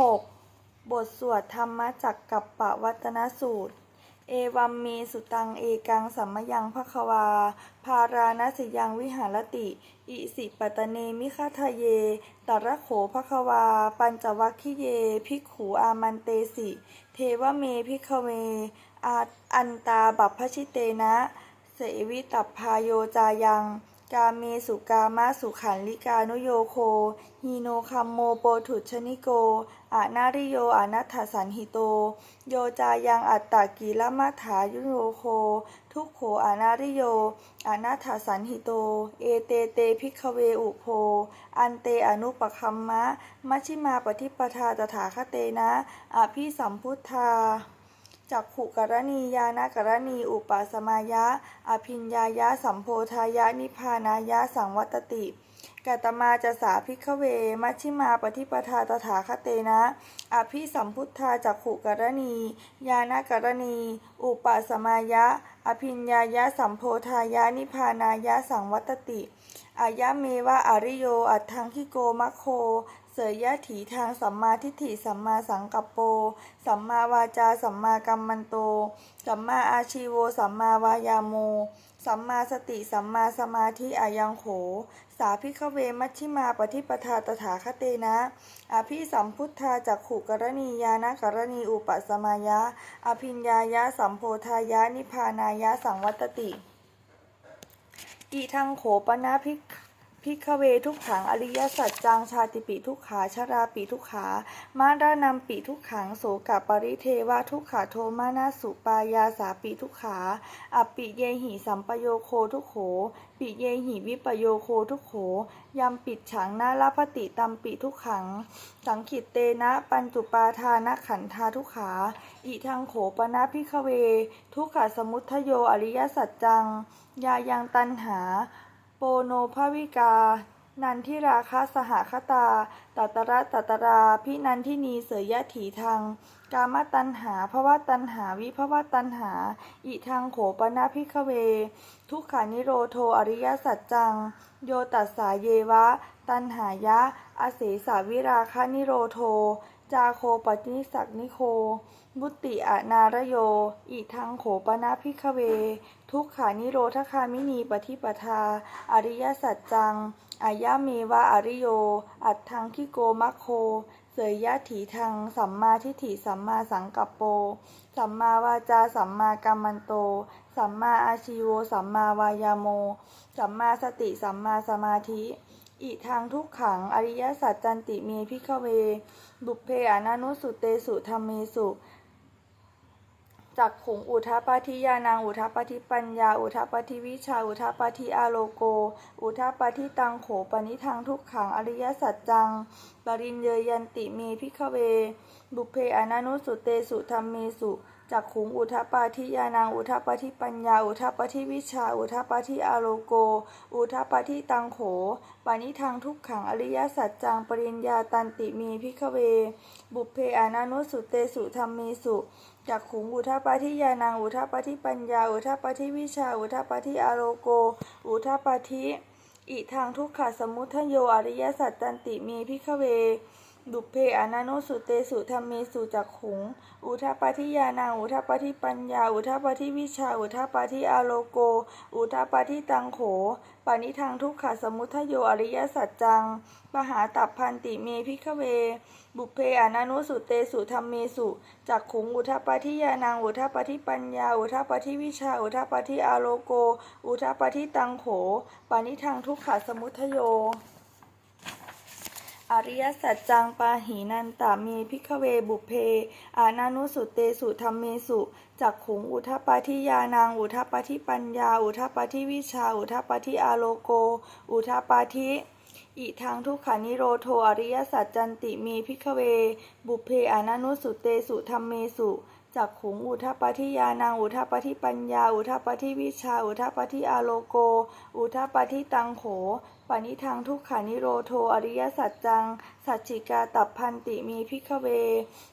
6. บทสวดธรรมจักกับปวัตนสูตร เอวัมเมสุตังเอกังสัมมยังภควาภาราณสิยังวิหารติ อิสิปตเนมิคาทะเย ตระโขภควา ปัญจวัคคิเย ภิกขูอามันเตสิ เทวเมภิกขเวอาอันตาบัพพชิเตนะ เสวิตัพพายโยจายัง กาเมสุกามาสุขันลิกานุโยโคฮีโนคัมโมโปถุชนิโกอานาริโยอานัทธสันหิโต โยจายังอัตตกิลมัฏฐายุโยโค ทุกโขอานาริโยอานัทธสันหิโต เอเตเตพิกเวอุโพอันเตอนุปคัมมะมัชิมาปฏิปทาตถาคเตนะอภิสัมพุทธา จักขุกรณียานกรณี อุปาสมายะ อภิญญายะ สัมโพธายะ นิพานายะ สังวัตติกัตมาจะสาพิกเว มัชิมาปฏิปทาตถาคเตนะ อภิสัมพุทธาจักขุกรณี ยานกรณี อุปาสมายะ ภิญญายะสัมโพธายะนิพานายะสังวัตติ อายะเมวะอริโย อัตถังคิโกมะโค เสยยะถีทางสัมมาทิฏฐิสัมมาสังกัปโป สัมมาวาจาสัมมากัมมันโต สัมมาอาชีโว สัมมาวายาโม สัมมาสติ สัมมาสมาธิอายังโข สาพิกเวมัชิมาปฏิปทาตถาคเตนะ อภิสัมพุทธาจักขุกรณียานกรณีอุปสมายะ อภิญญายะสัมโพธายะนิพานายะสังวัตติอีทังโขปนาภิก พิกเวทุกขังอริยสัจจังชาติปิทุกขาชราปิทุกขา มาดานำปิทุกขังโสกปริเทวะทุกขาโทมานาสุปายาสาปิทุกขาอปิเยหิสัมปโยโคทุกโข ปิเยหิวิปโยโคทุกโขยำปิดฉังนาลพติตัมปิทุกขัง สังขิตเตนะปัญจุปาทานขันธาทุกขาอิทังโขปนาพิกเว ทุกขสมุทโยอริยสัจจัง ยายังตันหา โปโนภวิกา นันทิราคาสหคตาตัตระตัตราพินันทินีเสยยะถีทางกามตันหาภวตันหาวิภวตันหา อิทังโขปนาพิกเว ทุกขานิโรโทอริยสัจจัง โยตัสสาเยวะ ตันหายะ อเสสาวิราคานิโรโท จาโคปฏิสักนิโค บุติอนารโย อิทังโขปนาพิกเว ทุกขานิโรธคามินีปฏิปทา อริยสัจจัง อายะเมวะอริโย อัตถังคิโกมัคโค เสยยะถีทังสัมมาทิฏฐิสัมมาสังกัปโป สัมมาวาจาสัมมากัมมันโต สัมมาอาชีโว สัมมาวายาโม สัมมาสติ สัมมาสมาธิ อิทางทุกขัง อริยสัจจันติเมพิกเว บุพเพอนานุสุเตสุธรรมเมสุจักขุงอุทปาทิยานังอุทปาทิปัญญา อุทปาทิวิชา อุทปาทิอาโลโก อุทปาทิตังโขปนิทังทุกขังอริยสัจจังปริญเยยันติเมพิกเว บุพเพอนานุสุเตสุธรรมเมสุ จักขุงอุทปาทิยานังอุทปาทิปัญญา อุทปาทิวิชา อุทปาทิอาโลโก อุทปาทิตังโข ปานิทังทุกขังอริยสัจจังปริญญาตันติเมพิกเว บุพเพอนานุสุเตสุธรรมเมสุจักขุงอุทปาทิยานังอุทปาทิปัญญา อุทปาทิวิชา อุทปาทิอาโลโก อุทปาทิอิทางทุกขสมุทโยอริยสัจตันติเมพิกเว บุเพอนานุสุเตสุธรรมเมสุจักขุง อุทปาทิยานังอุทปาทิปัญญา อุทปาทิวิชา อุทปาทิอาโลโก อุทปาทิตังโข ปานิทางทุกขสมุทโยอริยสัจจัง ปหาตัพพันติเมพิกเว บุเพอนานุสุเตสุธรรมเมสุจักขุง อุทปาทิยานังอุทปาทิปัญญา อุทปาทิวิชา อุทปาทิอาโลโก อุทปาทิตังโข ปานิทังทุกขสมุทโย อริยสัจจังปาหีนันตามีพิกเวบุเพ อานานุสุเตสุธรรมเมสุจักขุงอุทปาทิยานางอุทปาทิปัญญา อุทปาทิวิชา อุทปาทิอาโลโก อุทปาทิอิทางทุกขานิโรโทอริยสัจจันติมีพิกเว บุเพอานานุสุเตสุธรรมเมสุ จักขุงอุทปาทิยานังอุทปาทิปัญญา อุทปาทิวิชา อุทปาทิอาโลโก อุทปาทิตังโขปณิทังทุกขานิโรโทอริยสัจจัง สัจจิกาตัพพันติมีพิกเว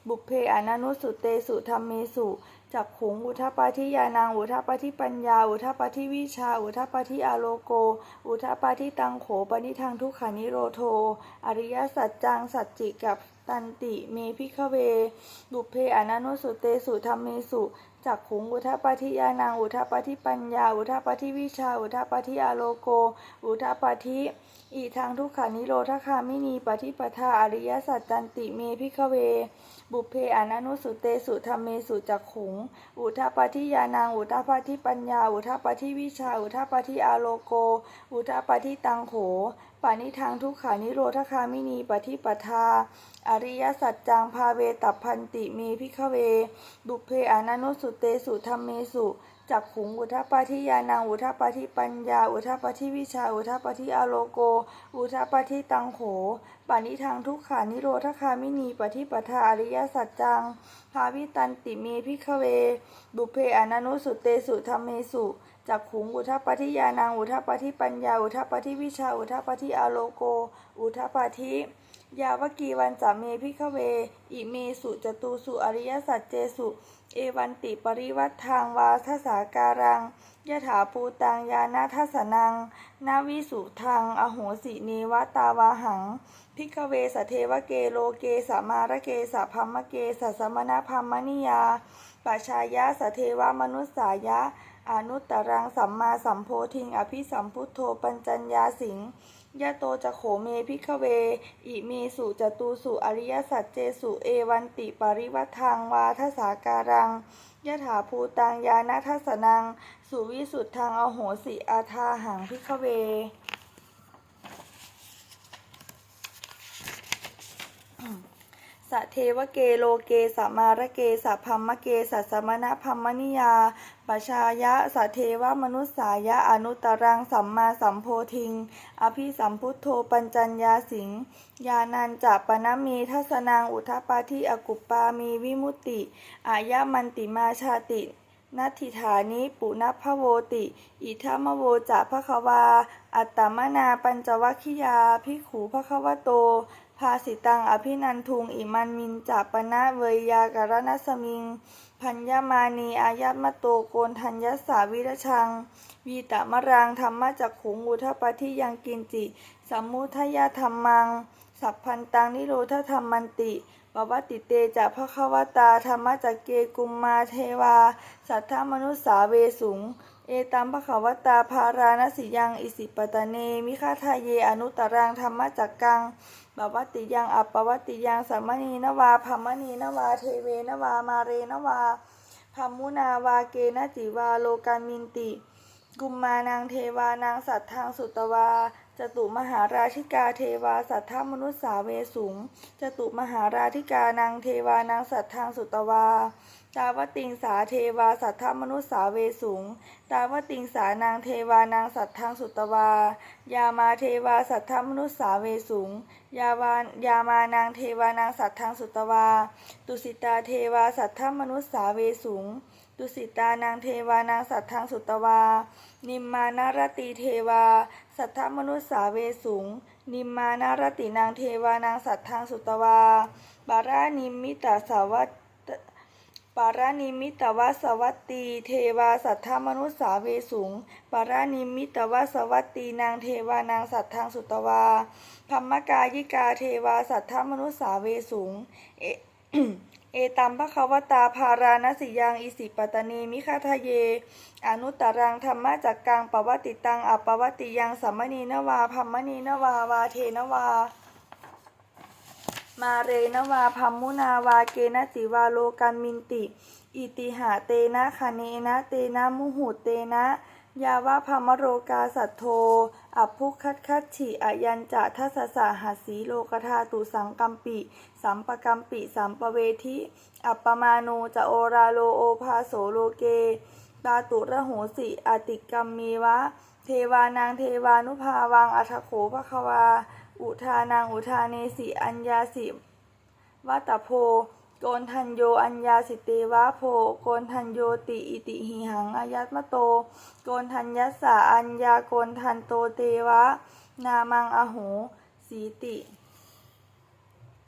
บุพเพอนานุสุเตสุธรรมเมสุจักขุงอุทปาทิยานังอุทปาทิปัญญา อุทปาทิวิชา อุทปาทิอาโลโก อุทปาทิตังโขปณิทังทุกขานิโรโท อริยสัจจังสัจจิกับ ตันติเมพิขเว บุพเพอนันุสุเตสุธรรมเมสุจักขุงอุทปปทิยานังอุทปปทิปัญญา อุทปปทิวิชา อุทปปทิอาโลโก อุทปปทิอีทางทุกขานิโรธคามินีปฏิปทาอริยสัจจันติเมพิขเว บุพเพอนันุสุเตสุธรรมเมสุจักขุง อุทปปทิยานังอุทปปทิปัญญา อุทปปทิวิชา อุทปปทิอาโลโก อุทปปทิตังโข ปานิทางทุกขานิโรธคามินีปฏิปทา อริยสัจจังพาเวตัพพันติเมพิขเว บุพเพอนันุสุเตสุธรรมเมสุจักขุงอุทปปทิยานังอุทปปทิปัญญา อุทปปทิวิชา อุทปปทิอาโลโก อุทปปทิตังโขปานิทางทุกขานิโรธคามินีปฏิปทาอริยสัจจังภาวิตันติเมพิขเว บุพเพอนันุสุเตสุธรรมเมสุ จักขุงอุทปปทิยานังอุทปปทิปัญญา อุทปปทิวิชา อุทปปทิอโลโก อุทปปทิยาวกีวันจาเมพิขเว อิเมสุจตูสุอริยสัจเจสุ เอวันติปริวัตทางวาทสาการังยถาภูตังยานาทัสนัง นาวิสุทางอโหสิเนวตาวาหัง พิกเวสเทวเกโลเกสมารเกสพัมมเกสสมณพัมมนิยาปัชายะสเทวมนุสสายะ อนุตตรังสัมมาสัมโพธิง อภิสัมพุทโธปัญจัญญาสิงยะโตจะโขเมพิกเว อิเมสุจตูสุอริยสัจเจสุเอวันติปริวัทางวาทสาการังยะถาภูตังยานาทัสนัง สุวิสุทธังอโหสิอาทาหังพิกเวสะเทวเกโลเกสมารเกสะพัมมะเกสัสมณะพัมมนิยา ปชายะสะเทวมนุสสายะอนุตรังสัมมาสัมโพธิง อภิสัมพุทโธปัญจัญญาสิงยานันจะปนมีทัสนังอุทปาทิอกุปปามีวิมุติอายะมันติมาชาตินัตถิฐานิปุณพโวติ อิทัมโวจะภควา อัตตมนาปัญจวัคคิยาภิขูภควโต ภาสิตังอภินันทุงอิมันมินจะปนะเวยยาการณสมิง พัญญามานีอายัตมะโตโกนทัญญสาวิรชัง วีตะมะรังธรรมะจักขุงอุทปะที่ยังกินจิ สัมมุทยาธรรมัง สัพพันตังนิโรธธรรมันติปวัติเตจะภควตาธรรมจักเกกุมมาเทวา สัทธมนุษสาเวสุง เอตัมภควตาภารานสิยังอิสิปตะเน มิฆาทาเยอนุตรังธรรมจักกังบวัติยังอัปปวัติยังสัมมณีนวาพัมมณีนวาเทเวนวามาเรนวาพัมมุนาวาเกนจิวาโลกามินติ กุมมานางเทวานางสัตทางสุตวาจตุมหาราชิกาเทวาสัทธมนุษสาเวสุงจตุมหาราธิกานางเทวานางสัตทางสุตวา ตาวติงสาเทวาสัทธมนุษสาเวสุงตาวติงสานางเทวานางสัตทางสุตวา ยามาเทวาสัทธมนุษสาเวสุงยาวานยามานางเทวานางสัตทางสุตวา ตุสิตาเทวาสัทธมนุษสาเวสุง ดุสิตานางเทวานางสัตทางสุตวา นิมมานารตีเทวา สัทธมนุษสาเวสุง นิมมานารตินางเทวานางสัตทางสุตวาบารานิมิตาสาวัตปารานิมิตวสวัตตีเทวาสัทธมนุษสาเวสุงปารานิมิตวสวัตตีนางเทวานางสัตทางสุตวาพัมมกายิกาเทวาสัทธมนุษสาเวสุงเเอตัมภควตาภาราณสิยังอิสิปตะเนมิคาทะเย อนุตตรังธรรมจักกังปวัตติตังอปวัตติยังสัมมณีนวาพัมมณีนวาวาเทนวา มาเรนวาพัมมุนาวาเกนะจิวาโลกันมินติ อิติหาเตนะคเนนะเตนะมุหุเตนะ ยาวะพามโรกาสัทโท อัพพุคัตคัตฉิอยัญจะทัสสะหัสสีโลกธาตุสังกัมปิสัมปกัมปิสัมปเวทิ อัปปมาโนจะโอราโลโอภาโสโลเกตาตุระโหสิอติกัมมีวะ เทวานางเทวานุภาวังอัทโขภควา อุทานางอุทาเนสิอัญญาสิวัตโพ โกนทันโยอัญญาสิเตวะโพโกนทันโยติอิติหิหังอายัตมะโต โกนทันยัสสะอัญญาโกนทันโตเตวะ นามังอโหสีติ